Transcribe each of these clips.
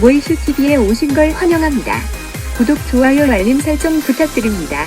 모이슈 TV에 오신 걸 환영합니다. 구독, 좋아요, 알림 설정 부탁드립니다.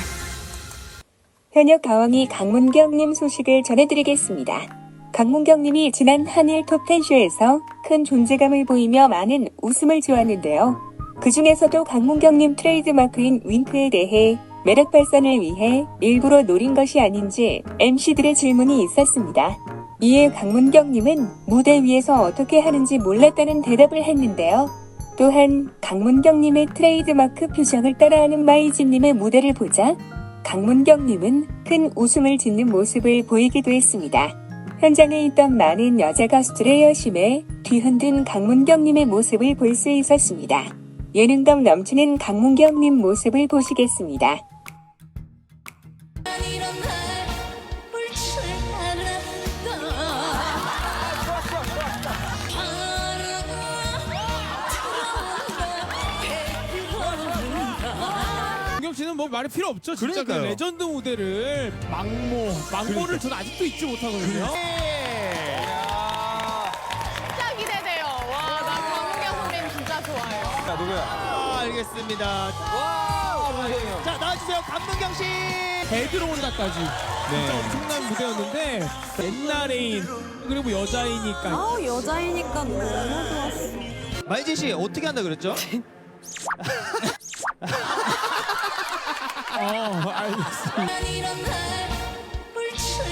현역 가왕이 강문경님 소식을 전해드리겠습니다. 강문경님이 지난 한일 톱텐쇼에서 큰 존재감을 보이며 많은 웃음을 주었는데요. 그 중에서도 강문경님 트레이드마크인 윙크에 대해 매력 발산을 위해 일부러 노린 것이 아닌지 MC들의 질문이 있었습니다. 이에 강문경님은 무대 위에서 어떻게 하는지 몰랐다는 대답을 했는데요. 또한 강문경님의 트레이드마크 표정을 따라하는 마이진님의 무대를 보자 강문경님은 큰 웃음을 짓는 모습을 보이기도 했습니다. 현장에 있던 많은 여자 가수들의 여심에 뒤흔든 강문경님의 모습을 볼 수 있었습니다. 예능감 넘치는 강문경님 모습을 보시겠습니다. 씨는 뭐 말이 필요 없죠. 진짜 그 그러니까요. 레전드 무대를 망모, 망모를 저는 아직도 잊지 못하거든요. 진짜 기대돼요. 와, 나 강문경 선배님 진짜 좋아해요. 자 누구야? 아, 알겠습니다. 와, 자 나와주세요 감문경 씨. 배 들어온다까지 진짜 엄청난 무대였는데 옛날애인 그리고 여자이니까 아우, 여자이니까 너무 좋았어. 마이진 씨 어떻게 한다 그랬죠? 어 알겠습니다. 난 이런 날 울줄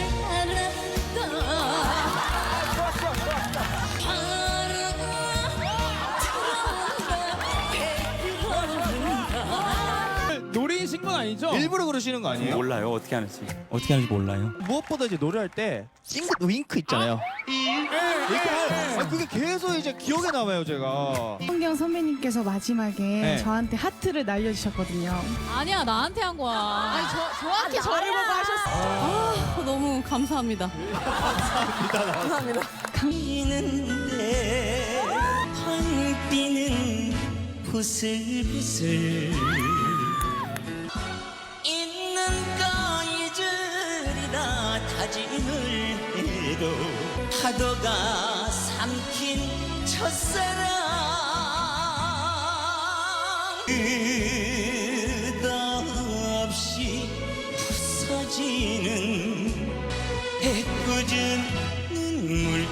노래이신 건 아니죠? 일부러 그러시는 거 아니에요? 몰라요 어떻게 하는지 어떻게 하는지 몰라요 무엇보다 이제 노래할 때 찡긋 윙크 있잖아요. 이렇게 할- 아, 그게 계속 이제 기억에 남아요 제가. 성경 선배님께서 마지막에 네. 저한테 하트를 날려주셨거든요. 아니야, 나한테 한 거야. 아니, 저, 정확히 저를 보고 하셨어. 아, 너무 감사합니다. 비는데 황비는 부슬부슬 있는 거이즈리라 다짐을 해도 파도가 첫사랑. 끝없이 부서지는 애꿎은 눈물